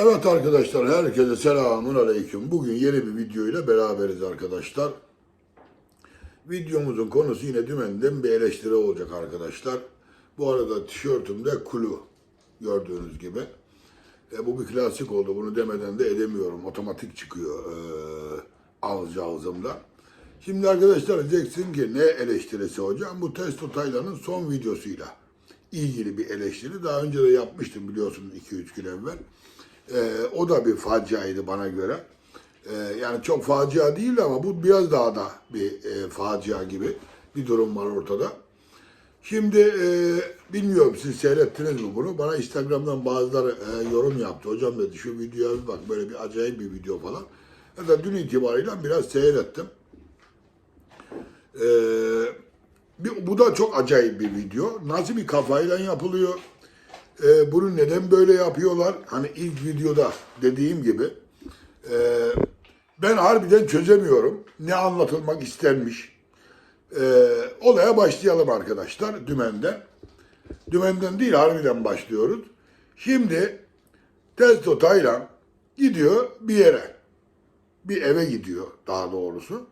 Evet arkadaşlar herkese selamun aleyküm. Bugün yeni bir video ile beraberiz arkadaşlar. Videomuzun konusu yine dümenden bir eleştiri olacak arkadaşlar. Bu arada tişörtümde kulu gördüğünüz gibi. E, bu bir klasik oldu. Bunu demeden de edemiyorum. Otomatik çıkıyor e, ağzı ağzımda. Şimdi arkadaşlar diyeceksin ki ne eleştirisi hocam? Bu Testo Taylan'ın son videosuyla ilgili bir eleştiri. Daha önce de yapmıştım biliyorsunuz 2-3 gün evvel. Ee, o da bir faciaydı bana göre. Ee, yani çok facia değil ama bu biraz daha da bir e, facia gibi bir durum var ortada. Şimdi e, bilmiyorum siz seyrettiniz mi bunu? Bana Instagram'dan bazıları e, yorum yaptı. Hocam dedi şu videoya bir bak böyle bir acayip bir video falan. Ya da dün itibariyle biraz seyrettim. Ee, bir, bu da çok acayip bir video. Nasıl bir kafayla yapılıyor? Ee, bunu neden böyle yapıyorlar? Hani ilk videoda dediğim gibi. Ee, ben harbiden çözemiyorum. Ne anlatılmak istenmiş? Ee, olaya başlayalım arkadaşlar dümenden. Dümenden değil harbiden başlıyoruz. Şimdi Testo Taylan gidiyor bir yere. Bir eve gidiyor daha doğrusu.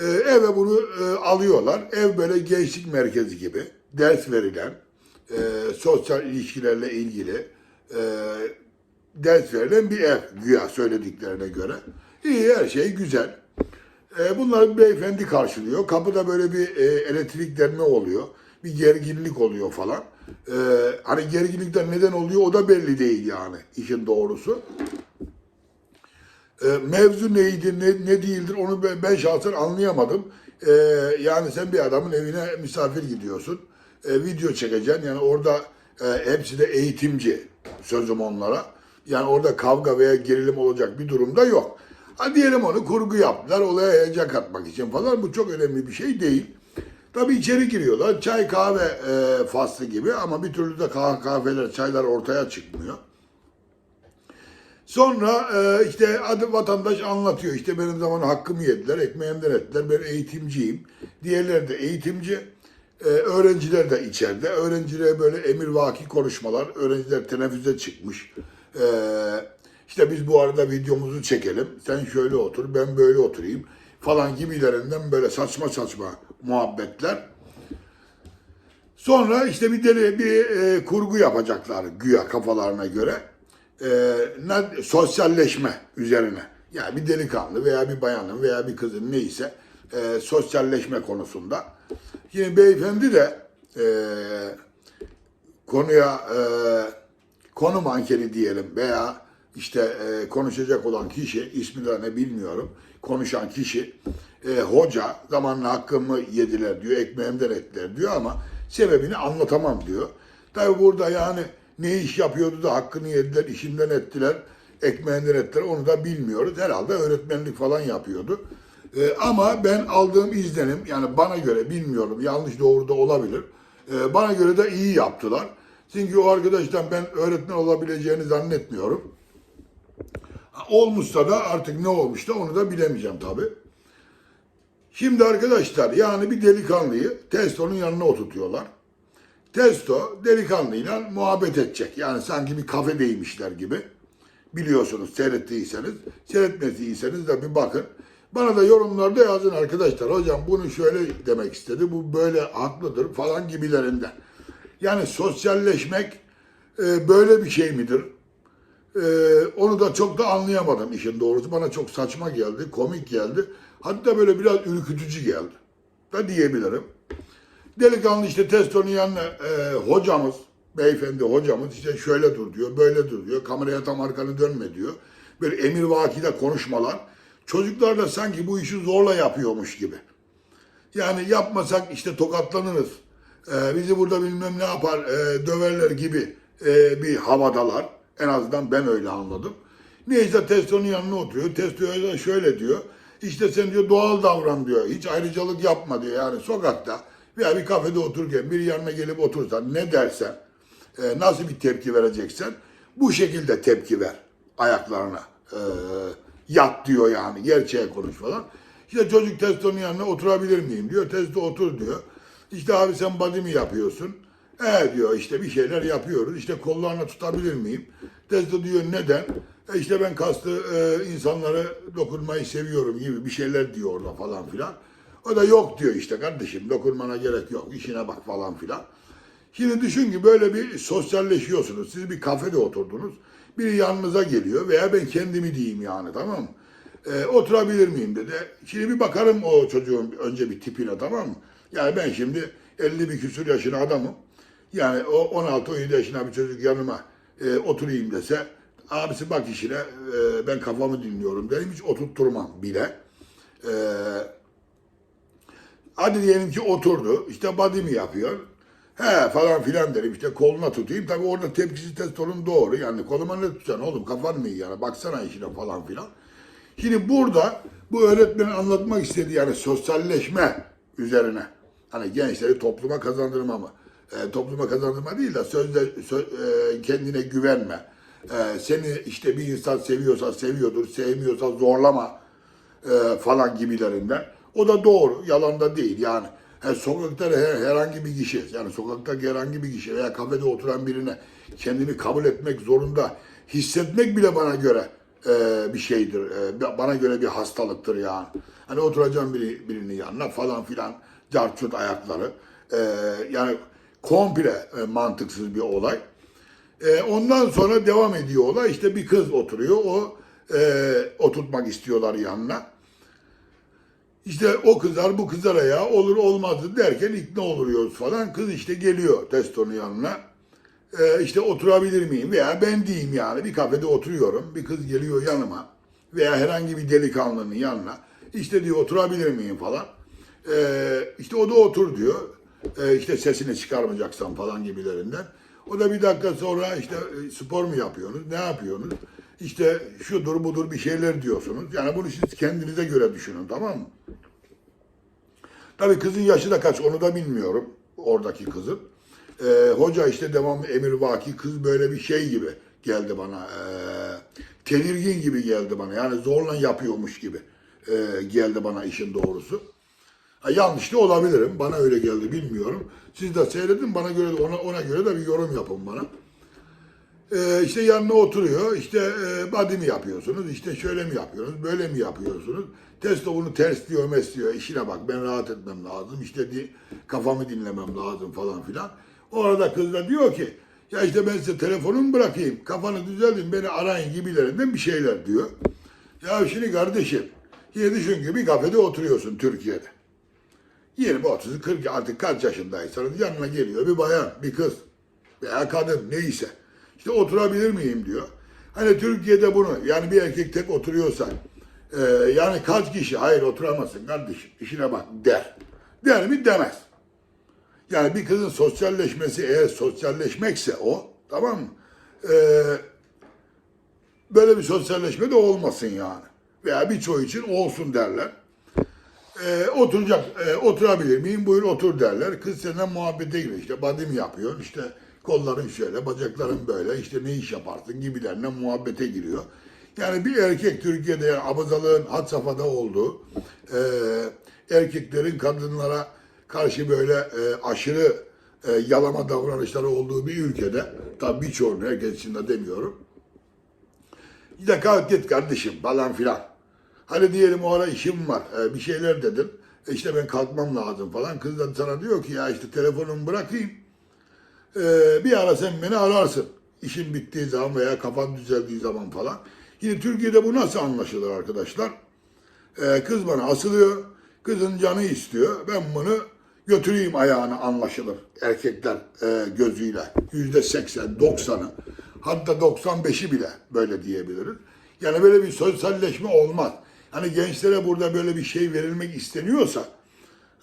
Ee, eve bunu e, alıyorlar. Ev böyle gençlik merkezi gibi. Ders verilen, e, sosyal ilişkilerle ilgili e, ders verilen bir ev güya söylediklerine göre. İyi her şey güzel. E, bunları bir beyefendi karşılıyor. Kapıda böyle bir e, elektriklenme oluyor. Bir gerginlik oluyor falan. E, hani gerginlikten neden oluyor o da belli değil yani işin doğrusu. E, mevzu neydi, ne, ne değildir onu ben, ben şahsen anlayamadım. E, yani sen bir adamın evine misafir gidiyorsun. E, video çekeceksin. Yani orada e, hepsi de eğitimci sözüm onlara. Yani orada kavga veya gerilim olacak bir durumda yok. Ha diyelim onu kurgu yaptılar olaya heyecan katmak için falan. Bu çok önemli bir şey değil. Tabii içeri giriyorlar. Çay kahve e, faslı gibi ama bir türlü de kah- kahveler, çaylar ortaya çıkmıyor. Sonra e, işte adı vatandaş anlatıyor. İşte benim zaman hakkımı yediler, ekmeğimden ettiler. Ben eğitimciyim. Diğerleri de eğitimci. E, öğrenciler de içeride. Öğrencilere böyle emirvaki konuşmalar. Öğrenciler teneffüse çıkmış. E, işte biz bu arada videomuzu çekelim. Sen şöyle otur, ben böyle oturayım falan gibilerinden böyle saçma saçma muhabbetler. Sonra işte bir deli bir e, kurgu yapacaklar güya kafalarına göre. E, ne, sosyalleşme üzerine. Yani bir delikanlı veya bir bayanın veya bir kızın neyse e, sosyalleşme konusunda. Şimdi beyefendi de e, konuya e, konu mankeni diyelim veya işte e, konuşacak olan kişi ismi de ne bilmiyorum konuşan kişi e, hoca zamanla hakkımı yediler diyor ekmeğimden ettiler diyor ama sebebini anlatamam diyor. Tabi burada yani ne iş yapıyordu da hakkını yediler işinden ettiler ekmeğinden ettiler onu da bilmiyoruz. Herhalde öğretmenlik falan yapıyordu. E, ama ben aldığım izlenim yani bana göre bilmiyorum yanlış doğru da olabilir. E, bana göre de iyi yaptılar. Çünkü o arkadaştan ben öğretmen olabileceğini zannetmiyorum. Olmuşsa da artık ne olmuş da onu da bilemeyeceğim tabi. Şimdi arkadaşlar yani bir delikanlıyı Testo'nun yanına oturtuyorlar. Testo delikanlıyla muhabbet edecek. Yani sanki bir kafedeymişler gibi. Biliyorsunuz seyrettiyseniz. Seyretmediyseniz de bir bakın. Bana da yorumlarda yazın arkadaşlar. Hocam bunu şöyle demek istedi. Bu böyle haklıdır falan gibilerinden. Yani sosyalleşmek e, böyle bir şey midir? Ee, onu da çok da anlayamadım işin doğrusu. Bana çok saçma geldi, komik geldi. Hatta böyle biraz ürkütücü geldi. Da diyebilirim. Delikanlı işte Testo'nun e, hocamız, beyefendi hocamız işte şöyle dur diyor, böyle dur diyor. Kameraya tam arkanı dönme diyor. Böyle emir vakide konuşmalar. Çocuklar da sanki bu işi zorla yapıyormuş gibi. Yani yapmasak işte tokatlanırız. Ee, bizi burada bilmem ne yapar, e, döverler gibi e, bir havadalar. En azından ben öyle anladım. Neyse Testo'nun yanına oturuyor. Testo'ya da şöyle diyor. İşte sen diyor doğal davran diyor. Hiç ayrıcalık yapma diyor. Yani sokakta veya bir kafede otururken bir yanına gelip otursan ne dersen, e, nasıl bir tepki vereceksen bu şekilde tepki ver ayaklarına. E, yat diyor yani gerçeğe konuş falan. İşte çocuk Testo'nun yanına oturabilir miyim diyor. Testo otur diyor. İşte abi sen body mi yapıyorsun? E diyor işte bir şeyler yapıyoruz. İşte kollarına tutabilir miyim? Testo diyor neden? E işte ben kastı e, insanlara dokunmayı seviyorum gibi bir şeyler diyor orada falan filan. O da yok diyor işte kardeşim dokunmana gerek yok işine bak falan filan. Şimdi düşün ki böyle bir sosyalleşiyorsunuz. Siz bir kafede oturdunuz. Biri yanınıza geliyor veya ben kendimi diyeyim yani tamam mı? Ee, oturabilir miyim dedi. Şimdi bir bakarım o çocuğun önce bir tipine tamam mı? Yani ben şimdi 50 bir küsur yaşında adamım. Yani o 16-17 yaşında bir çocuk yanıma e, oturayım dese abisi bak işine e, ben kafamı dinliyorum derim hiç oturtturmam bile. Eee Hadi diyelim ki oturdu. işte body mi yapıyor? He falan filan derim. işte koluna tutayım. Tabii orada tepkisi testosteron doğru. Yani koluma ne tutacaksın oğlum? Kafan mı iyi yani? Baksana işine falan filan. Şimdi burada bu öğretmenin anlatmak istediği yani sosyalleşme üzerine. Hani gençleri topluma kazandırma mı? E, topluma kazandırma değil de sözde sö- e, kendine güvenme. E, seni işte bir insan seviyorsa seviyordur, sevmiyorsa zorlama e, falan gibilerinden. O da doğru, yalan da değil yani. He, sokakta her, herhangi bir kişi, yani sokaktaki herhangi bir kişi veya kafede oturan birine kendini kabul etmek zorunda hissetmek bile bana göre e, bir şeydir. E, bana göre bir hastalıktır yani. Hani oturacağım biri, birinin yanına falan filan, carçut ayakları. E, yani komple e, mantıksız bir olay. E, ondan sonra devam ediyor olay. İşte bir kız oturuyor. O e, oturtmak istiyorlar yanına. İşte o kızar bu kızara ya olur olmazdı derken ikna oluyoruz falan. Kız işte geliyor testonun yanına. Ee, işte oturabilir miyim veya ben diyeyim yani bir kafede oturuyorum. Bir kız geliyor yanıma veya herhangi bir delikanlının yanına. İşte diyor oturabilir miyim falan. Ee, işte o da otur diyor. Ee, işte sesini çıkarmayacaksan falan gibilerinden. O da bir dakika sonra işte e, spor mu yapıyorsunuz, ne yapıyorsunuz? İşte şudur budur bir şeyler diyorsunuz. Yani bunu siz kendinize göre düşünün tamam mı? Tabii kızın yaşı da kaç onu da bilmiyorum. Oradaki kızın. Ee, hoca işte devamlı emir vaki kız böyle bir şey gibi geldi bana. Ee, tedirgin gibi geldi bana. Yani zorla yapıyormuş gibi ee, geldi bana işin doğrusu. Ha, yanlış da olabilirim. Bana öyle geldi bilmiyorum. Siz de seyredin bana göre de ona, ona göre de bir yorum yapın bana. Ee, işte yanına oturuyor. İşte e, body mi yapıyorsunuz? İşte şöyle mi yapıyorsunuz? Böyle mi yapıyorsunuz? Testo bunu ters diyor, mes diyor. İşine bak ben rahat etmem lazım. İşte di, kafamı dinlemem lazım falan filan. Orada kız da diyor ki ya işte ben size telefonumu bırakayım. Kafanı düzeltin beni arayın gibilerinden bir şeyler diyor. Ya şimdi kardeşim yine düşün ki bir kafede oturuyorsun Türkiye'de. 20, 30, 40 artık kaç yaşındaysanız yanına geliyor bir bayan, bir kız veya kadın neyse. İşte oturabilir miyim diyor. Hani Türkiye'de bunu yani bir erkek tek oturuyorsa e, yani kaç kişi hayır oturamazsın kardeşim işine bak der. Der mi demez. Yani bir kızın sosyalleşmesi eğer sosyalleşmekse o tamam mı? E, böyle bir sosyalleşme de olmasın yani. Veya birçoğu için olsun derler. E, oturacak, e, oturabilir miyim? Buyur otur derler. Kız senden muhabbete giriyor. İşte body mi yapıyorsun? İşte kolların şöyle, bacakların böyle, işte ne iş yaparsın gibilerine muhabbete giriyor. Yani bir erkek Türkiye'de yani abazalığın had safhada olduğu, e, erkeklerin kadınlara karşı böyle e, aşırı e, yalama davranışları olduğu bir ülkede, tabii birçoğunu herkes için de demiyorum. İşte kalk git kardeşim falan filan. Hani diyelim o ara işim var, e, bir şeyler dedin. E işte ben kalkmam lazım falan. Kız da sana diyor ki ya işte telefonumu bırakayım. E, bir ara sen beni ararsın. İşin bittiği zaman veya kafan düzeldiği zaman falan. Yine Türkiye'de bu nasıl anlaşılır arkadaşlar? E, kız bana asılıyor. Kızın canı istiyor. Ben bunu götüreyim ayağına anlaşılır. Erkekler e, gözüyle. Yüzde seksen, doksanı. Hatta 95'i bile böyle diyebiliriz. Yani böyle bir sosyalleşme olmaz. Hani gençlere burada böyle bir şey verilmek isteniyorsa,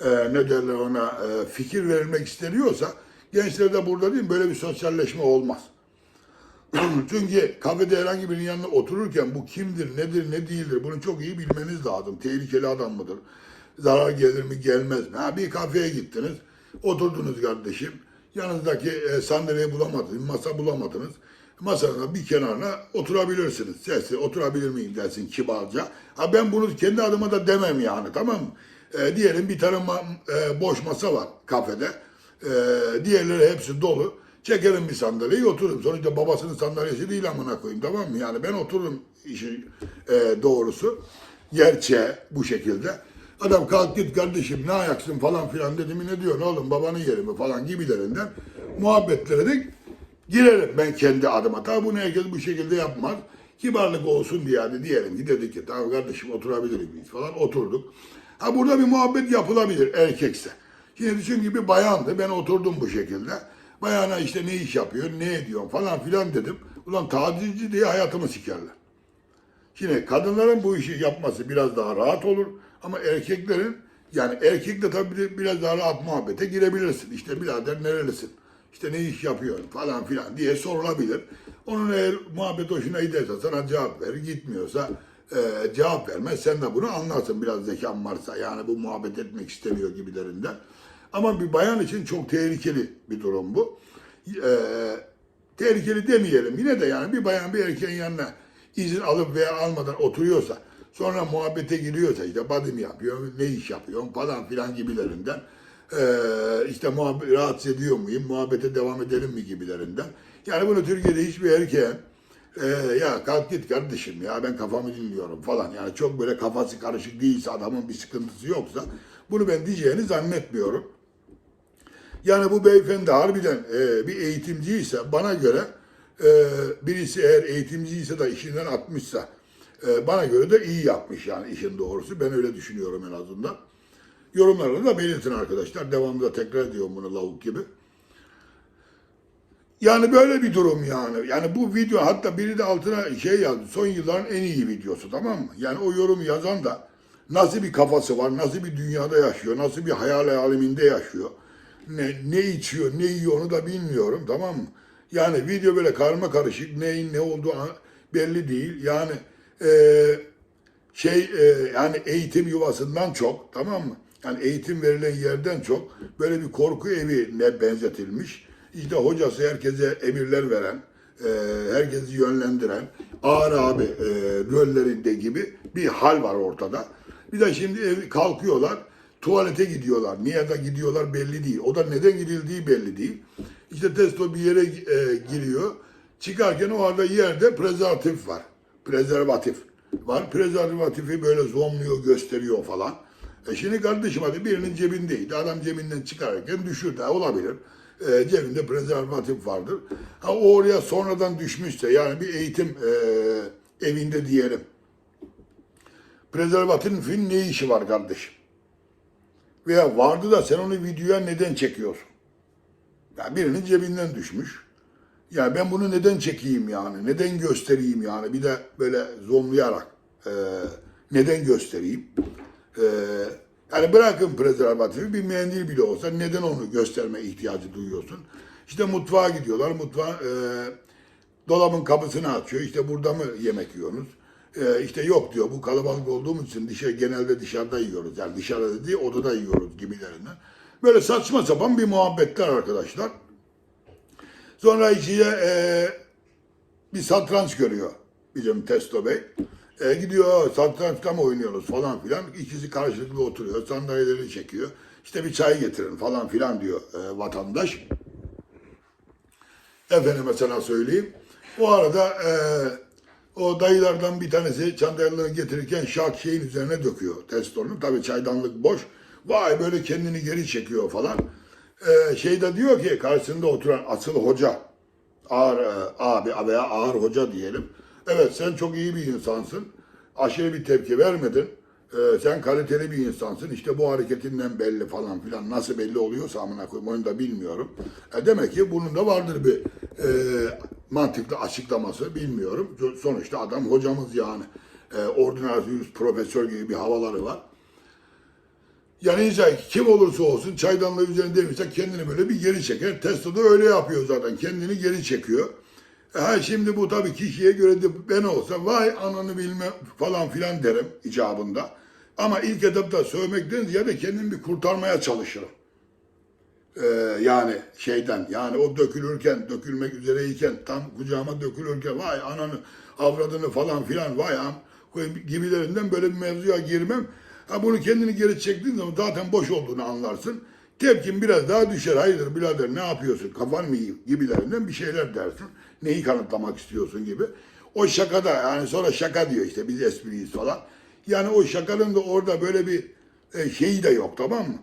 e, ne derler ona, e, fikir verilmek isteniyorsa, gençlerde burada değil böyle bir sosyalleşme olmaz. Çünkü kafede herhangi birinin yanına otururken bu kimdir, nedir, ne değildir bunu çok iyi bilmeniz lazım. Tehlikeli adam mıdır? Zarar gelir mi, gelmez mi? Ha, bir kafeye gittiniz, oturdunuz kardeşim. Yanınızdaki e, sandalyeyi bulamadınız, masa bulamadınız. Masanın bir kenarına oturabilirsiniz. Sesli oturabilir miyim dersin kibarca. Ha ben bunu kendi adıma da demem yani tamam mı? E, diyelim bir tane e, boş masa var kafede. Ee, diğerleri hepsi dolu. Çekerim bir sandalyeyi otururum. Sonuçta babasının sandalyesi değil amına koyayım tamam mı? Yani ben otururum işin e, doğrusu. Gerçeğe bu şekilde. Adam kalk git kardeşim ne ayaksın falan filan dedim. Ne diyorsun oğlum babanın yeri mi falan gibilerinden muhabbetlere de girerim ben kendi adıma. Tabi bunu herkes bu şekilde yapmaz. Kibarlık olsun diye hadi diyelim ki dedik ki tamam kardeşim oturabilir miyiz falan oturduk. Ha burada bir muhabbet yapılabilir erkekse. Düşün gibi bayandı ben oturdum bu şekilde. Bayana işte ne iş yapıyor ne ediyor falan filan dedim. Ulan tacizci diye hayatımı sikerler. Şimdi kadınların bu işi yapması biraz daha rahat olur ama erkeklerin yani erkekle tabii bir- biraz daha rahat muhabbete girebilirsin. İşte birader nerelisin? İşte ne iş yapıyorsun falan filan diye sorulabilir. Onun eğer muhabbet hoşuna giderse sana cevap verir. Gitmiyorsa e, cevap vermez. Sen de bunu anlarsın biraz zekan varsa. Yani bu muhabbet etmek istemiyor gibilerinden. Ama bir bayan için çok tehlikeli bir durum bu. E, tehlikeli demeyelim yine de yani bir bayan bir erkeğin yanına izin alıp veya almadan oturuyorsa sonra muhabbete giriyorsa işte body mi yapıyor, ne iş yapıyor falan filan gibilerinden eee işte muhabbet, rahatsız ediyor muyum, muhabbete devam edelim mi gibilerinden. Yani bunu Türkiye'de hiçbir erkeğin eee, ya kalk git kardeşim ya ben kafamı dinliyorum falan yani çok böyle kafası karışık değilse adamın bir sıkıntısı yoksa bunu ben diyeceğini zannetmiyorum. Yani bu beyefendi harbiden e, bir eğitimciyse bana göre e, birisi eğer eğitimciyse de işinden atmışsa e, bana göre de iyi yapmış yani işin doğrusu. Ben öyle düşünüyorum en azından. Yorumlarda da belirtin arkadaşlar. Devamında tekrar ediyorum bunu lavuk gibi. Yani böyle bir durum yani. Yani bu video hatta biri de altına şey yazdı. Son yılların en iyi videosu tamam mı? Yani o yorumu yazan da nasıl bir kafası var, nasıl bir dünyada yaşıyor, nasıl bir hayal aleminde yaşıyor. Ne, ne içiyor, ne yiyor onu da bilmiyorum tamam mı? Yani video böyle karma karışık, neyin ne olduğu belli değil. Yani eee şey e, yani eğitim yuvasından çok tamam mı? Yani eğitim verilen yerden çok böyle bir korku evine benzetilmiş. İşte hocası herkese emirler veren, e, herkesi yönlendiren, ağır abi e, rollerinde gibi bir hal var ortada. Bir de şimdi ev, kalkıyorlar, tuvalete gidiyorlar. Niye de gidiyorlar belli değil. O da neden gidildiği belli değil. İşte testo bir yere e, giriyor. Çıkarken o arada yerde prezervatif var. Prezervatif var. Prezervatifi böyle zoomluyor, gösteriyor falan. E şimdi kardeşim hadi birinin cebindeydi. Adam cebinden çıkarırken düşürdü. Olabilir. E, cebinde prezervatif vardır. Ha, o oraya sonradan düşmüşse yani bir eğitim e, evinde diyelim. Prezervatifin ne işi var kardeşim? Veya vardı da sen onu videoya neden çekiyorsun? Ya birinin cebinden düşmüş. Ya ben bunu neden çekeyim yani? Neden göstereyim yani? Bir de böyle zoomlayarak e, neden göstereyim? E, yani bırakın prezervatifi bir mendil bile olsa neden onu gösterme ihtiyacı duyuyorsun? İşte mutfağa gidiyorlar. Mutfağa e, dolabın kapısını açıyor. İşte burada mı yemek yiyorsunuz? E, işte yok diyor. Bu kalabalık olduğumuz için dışarı, genelde dışarıda yiyoruz. Yani dışarıda değil odada yiyoruz gibilerinden. Böyle saçma sapan bir muhabbetler arkadaşlar. Sonra içiye e, bir satranç görüyor bizim Testo Bey. E, gidiyor satrançta mı oynuyoruz falan filan. İkisi karşılıklı oturuyor. Sandalyeleri çekiyor. İşte bir çay getirin falan filan diyor e, vatandaş. Efendim mesela söyleyeyim. O arada e, o dayılardan bir tanesi çantalarını getirirken şak şeyin üzerine döküyor testonun. Tabii çaydanlık boş. Vay böyle kendini geri çekiyor falan. E, şey de diyor ki karşısında oturan asıl hoca. Ağır e, abi veya ağır hoca diyelim. Evet sen çok iyi bir insansın. Aşırı bir tepki vermedin. E, sen kaliteli bir insansın. İşte bu hareketinden belli falan filan. Nasıl belli oluyorsa amına koyayım onu da bilmiyorum. E, demek ki bunun da vardır bir e, mantıklı açıklaması bilmiyorum. Sonuçta adam hocamız yani. E, ordinaryus profesör gibi bir havaları var. Yani insan kim olursa olsun çaydanlığı üzerine demişse kendini böyle bir geri çeker. Testo da öyle yapıyor zaten. Kendini geri çekiyor. Ha şimdi bu tabii kişiye göre de ben olsa vay ananı bilme falan filan derim icabında. Ama ilk etapta sövmekten ziyade kendimi bir kurtarmaya çalışırım. Ee, yani şeyden yani o dökülürken dökülmek üzereyken tam kucağıma dökülürken vay ananı avradını falan filan vay am gibilerinden böyle bir mevzuya girmem. Ha bunu kendini geri çektiğin zaman zaten boş olduğunu anlarsın. tepkin biraz daha düşer. Hayırdır birader ne yapıyorsun kafan mı iyi gibilerinden bir şeyler dersin. Neyi kanıtlamak istiyorsun gibi. O şakada yani sonra şaka diyor işte biz espriyiz falan. Yani o şakanın da orada böyle bir e, şeyi de yok tamam mı?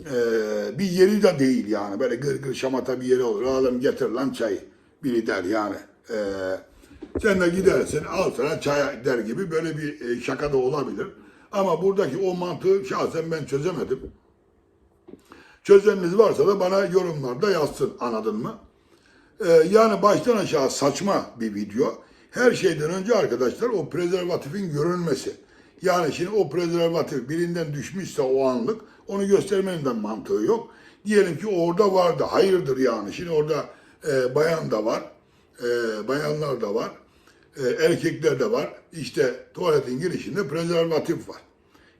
E, bir yeri de değil yani böyle gır gır şamata bir yeri olur. Adam getir lan çayı. Biri der yani. E, sen de gidersin al sana çay der gibi böyle bir e, şaka da olabilir. Ama buradaki o mantığı şahsen ben çözemedim. Çözeniniz varsa da bana yorumlarda yazsın anladın mı? Ee, yani baştan aşağı saçma bir video. Her şeyden önce arkadaşlar o prezervatifin görünmesi. Yani şimdi o prezervatif birinden düşmüşse o anlık onu göstermenin de mantığı yok. Diyelim ki orada vardı. Hayırdır yani. Şimdi orada e, bayan da var. e, bayanlar da var. e, erkekler de var. İşte tuvaletin girişinde prezervatif var.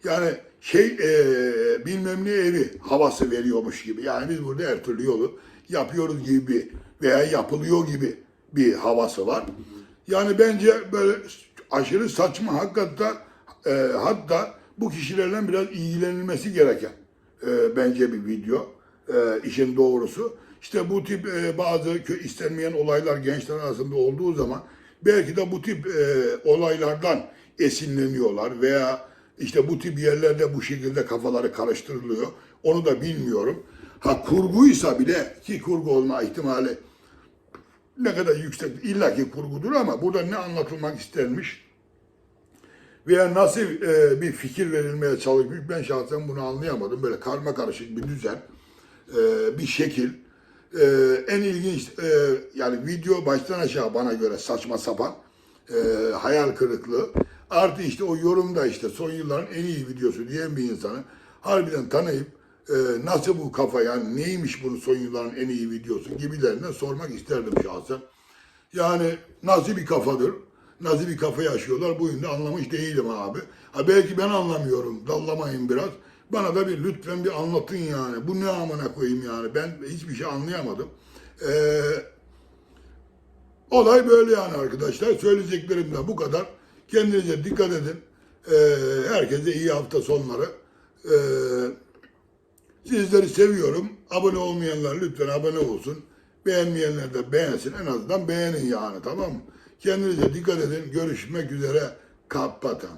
Yani şey e, bilmem ne evi havası veriyormuş gibi. Yani biz burada her türlü yolu yapıyoruz gibi veya yapılıyor gibi bir havası var. Yani bence böyle aşırı saçma hakikaten e, hatta bu kişilerden biraz ilgilenilmesi gereken e, bence bir video e, işin doğrusu. İşte bu tip e, bazı istenmeyen olaylar gençler arasında olduğu zaman belki de bu tip e, olaylardan esinleniyorlar veya işte bu tip yerlerde bu şekilde kafaları karıştırılıyor. Onu da bilmiyorum. Ha kurguysa bile ki kurgu olma ihtimali ne kadar yüksek illaki kurgudur ama burada ne anlatılmak istenmiş veya nasıl e, bir fikir verilmeye çalışmış ben şahsen bunu anlayamadım. Böyle karma karışık bir düzen, e, bir şekil. E, en ilginç e, yani video baştan aşağı bana göre saçma sapan, e, hayal kırıklığı. Artı işte o yorumda işte son yılların en iyi videosu diyen bir insanı harbiden tanıyıp e, nasıl bu kafa yani neymiş bunun son yılların en iyi videosu gibilerinden sormak isterdim şahsen. Yani nasıl bir kafadır? Nasıl bir kafa yaşıyorlar? Bu yönde anlamış değilim abi. Ha belki ben anlamıyorum. Dallamayın biraz. Bana da bir lütfen bir anlatın yani. Bu ne amına koyayım yani. Ben hiçbir şey anlayamadım. Ee, olay böyle yani arkadaşlar. Söyleyeceklerim de bu kadar. Kendinize dikkat edin. Ee, herkese iyi hafta sonları. Ee, Sizleri seviyorum. Abone olmayanlar lütfen abone olsun. Beğenmeyenler de beğensin. En azından beğenin yani tamam mı? Kendinize dikkat edin. Görüşmek üzere. Kapatın.